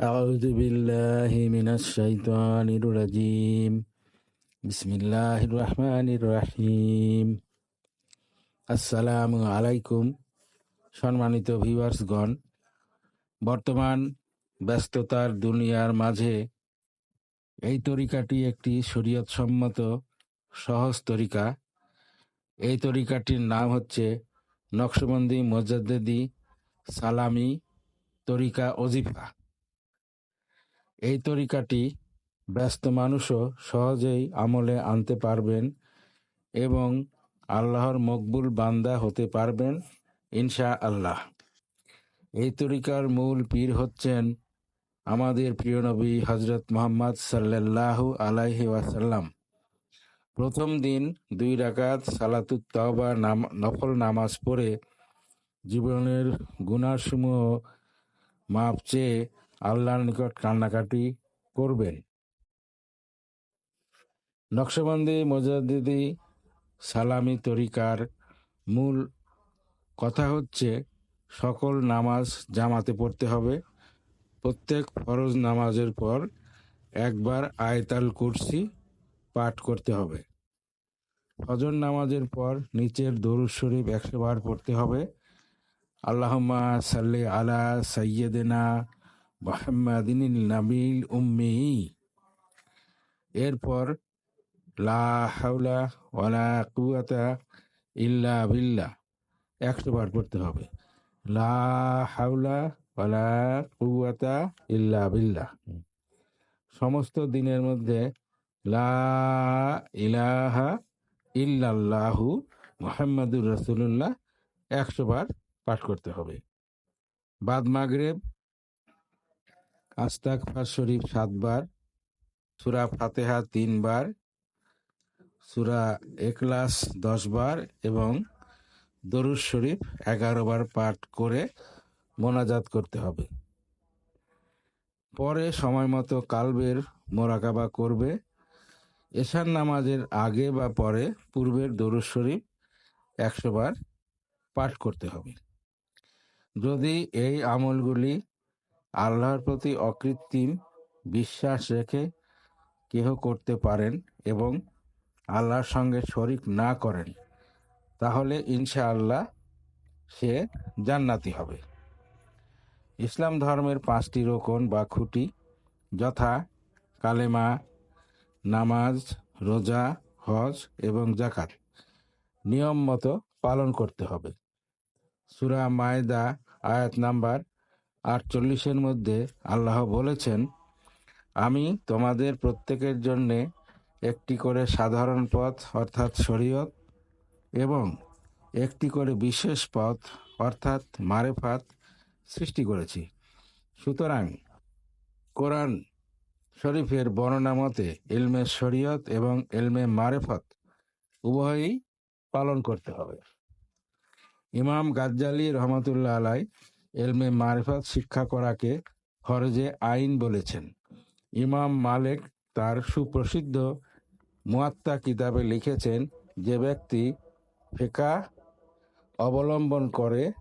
أعوذ بالله من الشيطان الرجيم بسم الله الرحمن الرحيم আসসালামু আলাইকুম সম্মানিত ভিউয়ার্সগণ বর্তমান ব্যস্ততার দুনিয়ার মাঝে এই তরিকাটি একটি শরীয়তসম্মত সহজ তরিকা এই তরিকাটির নাম হচ্ছে নকশবন্দি মোজাদ্দেদি সালামি তরিকা অজিফা এই তরিকাটি ব্যস্ত মানুষও সহজেই আমলে আনতে পারবেন এবং আল্লাহর মকবুল বান্দা হতে পারবেন, ইনশা আল্লাহ। এই তরিকার মূল পীর হচ্ছেন আমাদের প্রিয় নবী হজরত মোহাম্মদ সাল্লাল্লাহু আলাইহি ওয়াসাল্লাম। প্রথম দিন দুই রাকাত সালাতুত তওবা নাম, নফল নামাজ পড়ে জীবনের গুণাসমূহ মাপ চেয়ে আল্লাহর নিকট কান্নাকাটি করবেন। নকশবন্দি মোজাদ্দিদি সালামি তরিকার মূল কথা হচ্ছে সকল নামাজ জামাতে পড়তে হবে। প্রত্যেক ফরজ নামাজের পর একবার আয়তাল কুরসি পাঠ করতে হবে। ফজর নামাজের পর নিচের দরুদ শরীফ একশো বার পড়তে হবে। আল্লাহমা সাল্লি আলা সৈয়দেনা এরপর, লা হাওলা ইল্লা একশো বার পড়তে হবে। লা হাওলা কুয়াতা ইল্লা সমস্ত দিনের মধ্যে, লা ইলাহা ইল্লাল্লাহু মোহাম্মদুর একশো বার পাঠ করতে হবে। বাদ মাগরেব আস্তাক ফার শরীফ সাতবার, সুরা ফাতেহা তিনবার, সুরা এক্লাস দশ বার এবং দরুদ শরীফ এগারো বার পাঠ করে মোনাজাত করতে হবে। পরে সময় মতো কালবের মোরাকাবা করবে। এশার নামাজের আগে বা পরে পূর্বের দরুদ শরীফ একশো বার পাঠ করতে হবে। যদি এই আমলগুলি আল্লাহর প্রতি অকৃত্রিম বিশ্বাস রেখে কেহ করতে পারেন এবং আল্লাহর সঙ্গে শরিক না করেন, তাহলে ইনশা আল্লাহ সে জান্নাতি হবে। ইসলাম ধর্মের পাঁচটি রোকন বা খুঁটি, যথা কালেমা, নামাজ, রোজা, হজ এবং জাকাত নিয়ম মতো পালন করতে হবে। সুরা মায়দা আয়াত নাম্বার আটচল্লিশের মধ্যে আল্লাহ বলেছেন, আমি তোমাদের প্রত্যেকের জন্যে একটি করে সাধারণ পথ, অর্থাৎ শরীয়ত, এবং একটি করে বিশেষ পথ, অর্থাৎ মারেফাত সৃষ্টি করেছি। সুতরাং কোরআন শরীফের বর্ণনা মতে এলমে শরীয়ত এবং এলমে মারেফত উভয়ই পালন করতে হবে। ইমাম গাজ্জালি রহমতুল্লাহ আলাই এলমে মারেফত শিক্ষা করাকে ফরজে আইন বলেছেন। ইমাম মালেক তার সুপ্রসিদ্ধ মুয়াত্তা কিতাবে লিখেছেন, যে ব্যক্তি ফেকা অবলম্বন করে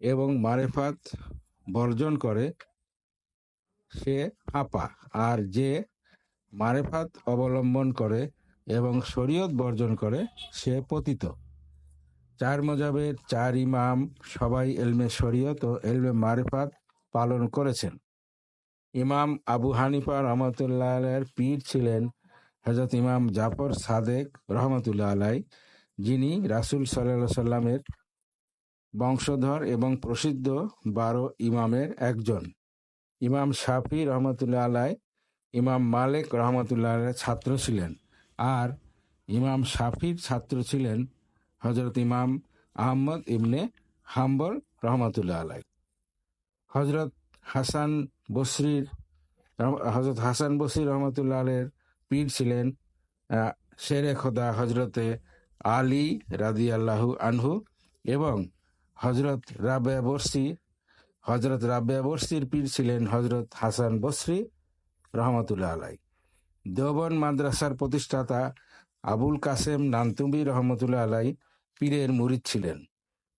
এবং মারেফাত বর্জন করে, সে ফাঁপা। আর যে মারেফাত অবলম্বন করে এবং শরীয়ত বর্জন করে, সে পতিত। চার মজাবের চার ইমাম সবাই এলমে শরীয়ত ও এলমে মারেফাত পালন করেছেন। ইমাম আবু হানিফা রহমতুল্লাহ আলাইয়ের পীর ছিলেন হজরত ইমাম জাফর সাদেক রহমতুল্লাহ আলাই, যিনি রাসুল সাল্লাহ সাল্লামের বংশধর এবং প্রসিদ্ধ বারো ইমামের একজন। ইমাম শাফি রহমতুল্লাহ আলাই, ইমাম মালিক রহমতুল্লাহ আলাইয়ের ছাত্র ছিলেন। আর ইমাম শাফির ছাত্র ছিলেন হজরত ইমাম আহমদ ইবনে হাম্বল রহমতুল্লাহ আলাই হজরত হাসান বসরির হজরত হাসান বসির রহমতুল্লাহ আলের পীর ছিলেন শেরে খোদা হজরতে আলী রাদি আল্লাহু আনহু এবং হজরত রাবে বর্ষি হজরত রাবে বর্ষির পীর ছিলেন হজরত হাসান বসরি রহমতুল্লাহ আলাই দেওবন মাদ্রাসার প্রতিষ্ঠাতা আবুল কাসেম নান্তুবি রহমতুল্লাহ আলাই পীরের মুরিদ ছিলেন।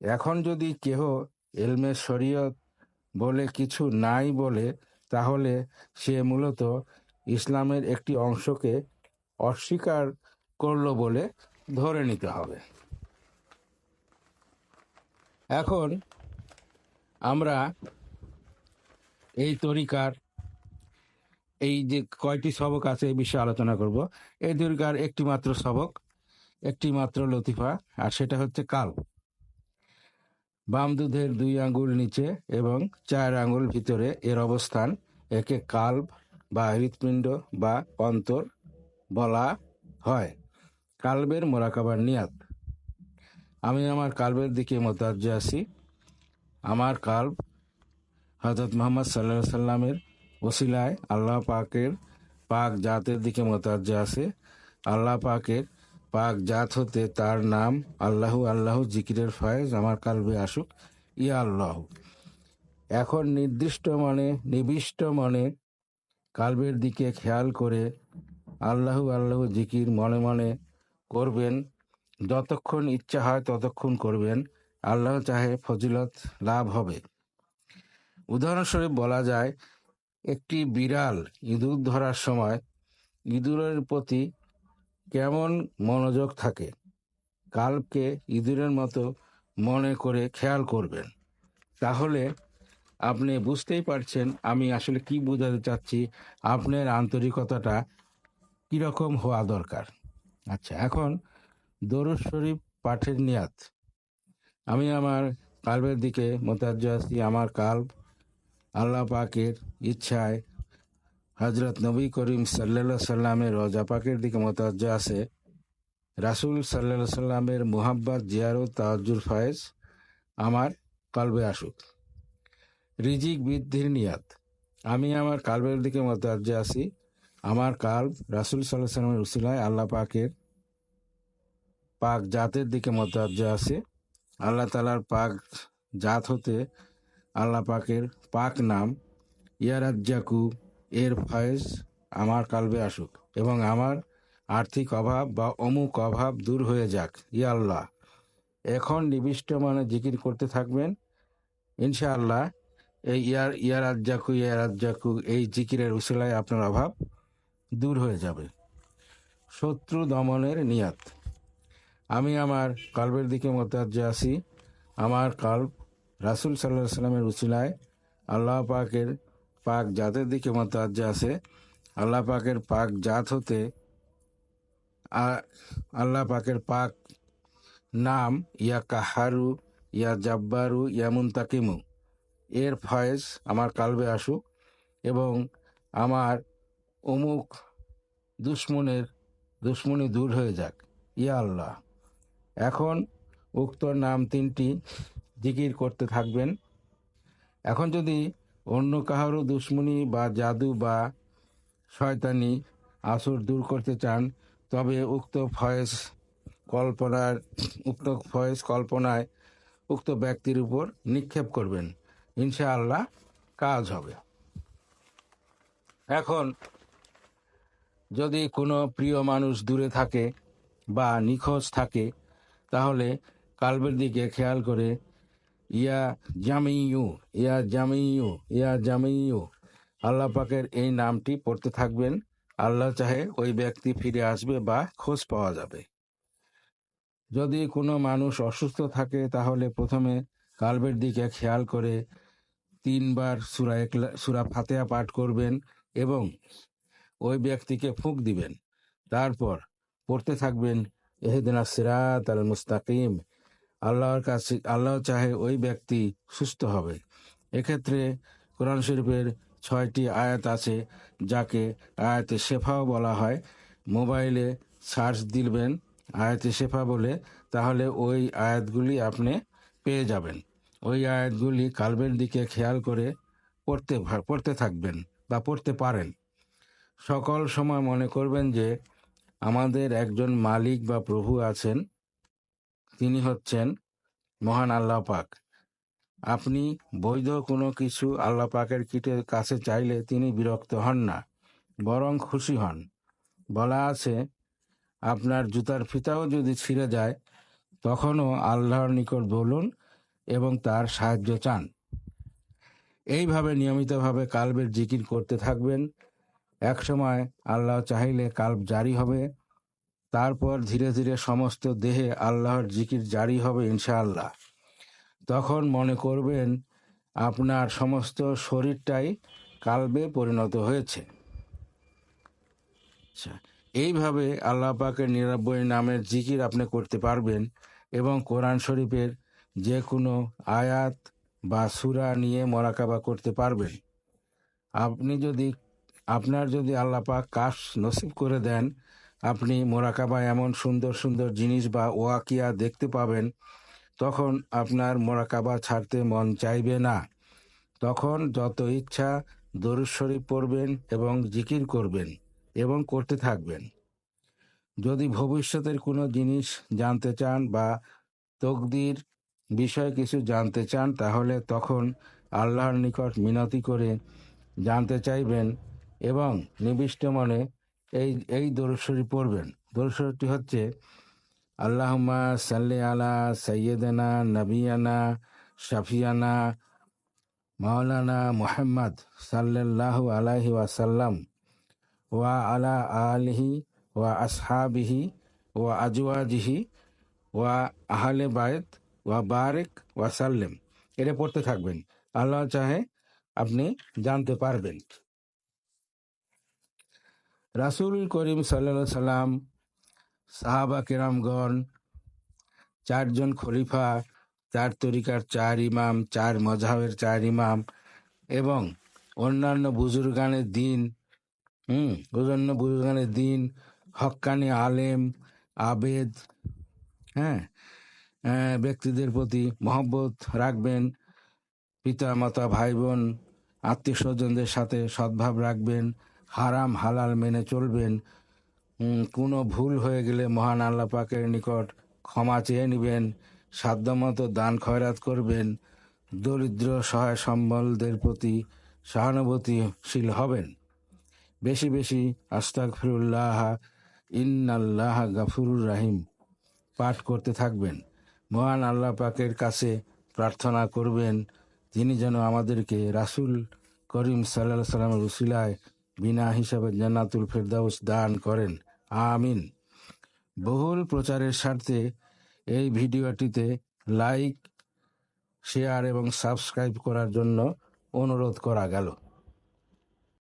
এখন যদি কেহ এলমে শরীয়ত বলে কিছু নাই বলে, তাহলে সে মূলত ইসলামের একটি অংশকে অস্বীকার করল বলে ধরে নিতে হবে। এখন আমরা এই তরিকার এই যে কয়টি সবক আছে এই বিষয়ে আলোচনা করব। এই তরিকার একটি মাত্র সবক একটি মাত্র লতিফা, আর সেটা হচ্ছে কাল। বাম দুধের দুই আঙ্গুল নিচে এবং চার আঙ্গুল ভিতরে এর অবস্থান একে কাল্ব বা হৃৎপিণ্ড বা অন্তর বলা হয়। কালবের মোরাকাবার নিয়াত। আমি আমার কালবের দিকে মোতাজ্জ আছি। আমার কাল্ব হজরত মোহাম্মদ সাল্লাহ সাল্লামের ওসিলায় আল্লাহ পাকের পাক জাতের দিকে মোতাজ্জ আছে। আল্লাহ পাকের পাক জাত হতে তার নাম আল্লাহু আল্লাহ জিকিরের ফয়েজ আমার কালবে আসুক, ইয়া আল্লাহ। এখন নির্দিষ্ট মনে, নিবিষ্ট মনে কালবের দিকে খেয়াল করে আল্লাহু আল্লাহ জিকির মনে মনে করবেন। যতক্ষণ ইচ্ছা হয় ততক্ষণ করবেন। আল্লাহ চাহে ফজিলত লাভ হবে। উদাহরণস্বরূপ বলা যায়, একটি বিড়াল ইঁদুর ধরার সময় ইঁদুরের প্রতি কেমন মনোযোগ থাকে, কাল্পকে ইঁদুরের মতো মনে করে খেয়াল করবেন। তাহলে আপনি বুঝতেই পারছেন আমি আসলে কি বোঝাতে চাচ্ছি, আপনার আন্তরিকতাটা কীরকম হওয়া দরকার। আচ্ছা এখন দরুদ শরীফ পাঠের নিয়াত। আমি আমার কাল্বের দিকে মোতাজ্জ আছি, আমার কাল্ব আল্লাহ পাকের ইচ্ছায় হজরত নবী করিম সাল্লা সাল্লামের রজা পাকের দিকে মোতাজ্জ আছে। রাসুল সাল্লা সাল্লামের মুহাব্বাত, জিয়ারত তাজ্জুল ফায়েজ আমার কালবে আসুক। রিজিক বৃদ্ধির নিয়াত। আমি আমার কালবের দিকে মোতাজ্জ আছি। আমার কাল্ব রাসুল সাল্লাহ সাল্লামের উসিলায় আল্লাহ পাকের পাক জাতের দিকে মোতাজ্জ আছে। আল্লাহ তালার পাক জাত হতে আল্লাহ পাকের পাক নাম ইয়ারাজ্জাকু এর ফয়েজ আমার কালবে আসুক এবং আমার আর্থিক অভাব বা অমুক অভাব দূর হয়ে যাক ইয়া আল্লাহ। এখন নিবিষ্ট মানে জিকির করতে থাকবেন। ইনশাআল্লাহ, এই ইয়ার, ইয়ারাজ্জাকু ইয়ারাজ্জাকু, এই জিকিরের উসিলায় আপনার অভাব দূর হয়ে যাবে। শত্রু দমনের নিয়াত। আমি আমার কাল্বের দিকে মোতাজ্জ আছি। আমার কাল্ব রাসুল সাল্লাহ সাল্লামের উসিলায় আল্লাহ পাকের পাক জাতের দিকে মোতাজ্জ আছে, আল্লাহ পাকের পাক জাত হতে আল্লাহ পাকের পাক নাম ইয়া কাহারু, ইয়া জাব্বারু, ইয়া মুন্তাকিমু। এর ফয়েজ আমার কালবে আসুক এবং আমার অমুক দুশ্মনের দুশ্মনী দূর হয়ে যাক। ইয়া আল্লাহ। এখন উক্ত নাম তিনটি জিকির করতে থাকবেন। এখন যদি অন্য কাহারও দুশ্মনী বা জাদু বা শয়তানি আসর দূর করতে চান, তবে উক্ত ফয়েজ কল্পনার, উক্ত ফয়েজ কল্পনায় উক্ত ব্যক্তির উপর নিক্ষেপ করবেন। ইনশাআল্লাহ কাজ হবে। এখন যদি কোনো প্রিয় মানুষ দূরে থাকে বা নিখোঁজ থাকে, তাহলে কালবের দিকে খেয়াল করে ইয়া জামিউ ইয়া জামিউ ইয়া জামিউ আল্লাহ পাকের এই নামটি পড়তে থাকবেন। আল্লাহ চাহে ওই ব্যক্তি ফিরে আসবে বা খোঁজ পাওয়া যাবে। যদি কোনো মানুষ অসুস্থ থাকে, তাহলে প্রথমে কালবের দিকে খেয়াল করে তিনবার সুরা একলা সুরা ফাতেহা পাঠ করবেন এবং ওই ব্যক্তিকে ফুঁক দিবেন। তারপর পড়তে থাকবেন এহেদিনা সিরাত আল মুস্তাকিম। আল্লাহর কাছে আল্লাহ চাহে ওই ব্যক্তি সুস্থ হবে। এক্ষেত্রে কোরআন শরীফের ছয়টি আয়াত আছে, যাকে আয়াতে শেফাও বলা হয়। মোবাইলে সার্চ দিবেন আয়াতে শেফা বলে, তাহলে ওই আয়াতগুলি আপনি পেয়ে যাবেন। ওই আয়াতগুলি কালবের দিকে খেয়াল করে পড়তে পড়তে থাকবেন বা পড়তে পারেন। সকল সময় মনে করবেন যে আমাদের একজন মালিক বা প্রভু আছেন তিনি হচ্ছেন মহান আল্লাহ পাক। আপনি বৈধ কোনো কিছু আল্লাহ পাকের কিটের কাছে চাইলে তিনি বিরক্ত হন না, বরং খুশি হন। বলা আছে, আপনার জুতার ফিতাও যদি ছিঁড়ে যায়, তখনও আল্লাহর নিকট বলুন এবং তার সাহায্য চান। এইভাবে নিয়মিতভাবে কালবের জিকির করতে থাকবেন। এক সময় আল্লাহ চাহিলে কাল্ব জারি হবে তারপর ধীরে ধীরে সমস্ত দেহে আল্লাহর জিকির জারি হবে ইনশাআল্লাহ। তখন মনে করবেন আপনার সমস্ত শরীরটাই কালবে পরিণত হয়েছে। আচ্ছা এইভাবে আল্লাহ পাকের নামের জিকির আপনি করতে পারবেন এবং কোরআন শরীফের যে কোনো আয়াত বা সুরা নিয়ে মরাকাবা করতে পারবেন। আপনি যদি, আপনার যদি আল্লাহ পাক কাশ নসিব করে দেন আপনি মোরাকাবা এমন সুন্দর সুন্দর জিনিস বা ওয়াকিয়া দেখতে পাবেন, তখন আপনার মোরাকাবা ছাড়তে মন চাইবে না। তখন যত ইচ্ছা দরুদ শরীফ পড়বেন এবং জিকির করবেন এবং করতে থাকবেন। যদি ভবিষ্যতের কোনো জিনিস জানতে চান বা তকদির বিষয়ে কিছু জানতে চান, তাহলে তখন আল্লাহর নিকট মিনতি করে জানতে চাইবেন এবং নিবিষ্ট মনে এই এই দরুদ পড়বেন। দরুদ হচ্ছে, আল্লাহুম্মা সাল্লি আলা সৈয়দনা নবিয়ানা, শাফিয়ানা, মাওলানা মুহাম্মদ সাল্লাল্লাহু আলাইহি ওয়াসাল্লাম ওয়া আলা আলিহি ওয়া আসহাবিহি ওয়া আজওয়াজিহি ওয়া আহলে বায়েত ওয়া বারেক ওয়া সাল্লেম এটা পড়তে থাকবেন। আল্লাহ চাহে আপনি জানতে পারবেন। রাসূল করিম সাল্লাল্লাহু সাল্লাম, সাহাবা কেরামগণ, চারজন খলিফা, চার তরিকার চার ইমাম, চার মজাহের চার ইমাম এবং অন্যান্য বুজুর্গানের দিন, হুম, অন্যান্য বুজুর্গানের দিন, হক্কানি আলেম, আবেদ হ্যাঁ ব্যক্তিদের প্রতি মহব্বত রাখবেন পিতা মাতা ভাই বোন আত্মীয় স্বজনদের সাথে সদ্ভাব রাখবেন হারাম হালাল মেনে চলবেন। কোনো ভুল হয়ে গেলে মহান আল্লাহ পাকের নিকট ক্ষমা চেয়ে নেবেন, সাধ্যমতো দান খয়রাত করবেন, দরিদ্র সহায় সম্বলদের প্রতি সহানুভূতিশীল হবেন। বেশি বেশি আস্তাক ফিরুল্লাহ ইন্নাল্লাহ গাফুরুর রাহিম পাঠ করতে থাকবেন। মহান আল্লাহ পাকের কাছে প্রার্থনা করবেন তিনি যেন আমাদেরকে রাসুল করিম সাল্লাহ সাল্লামের রসিলায় বিনা হিসাবে জান্নাতুল ফেরদাউস দান করেন। আমিন। বহুল প্রচারের স্বার্থে এই ভিডিওটিতে লাইক, শেয়ার এবং সাবস্ক্রাইব করার জন্য অনুরোধ করা গেল।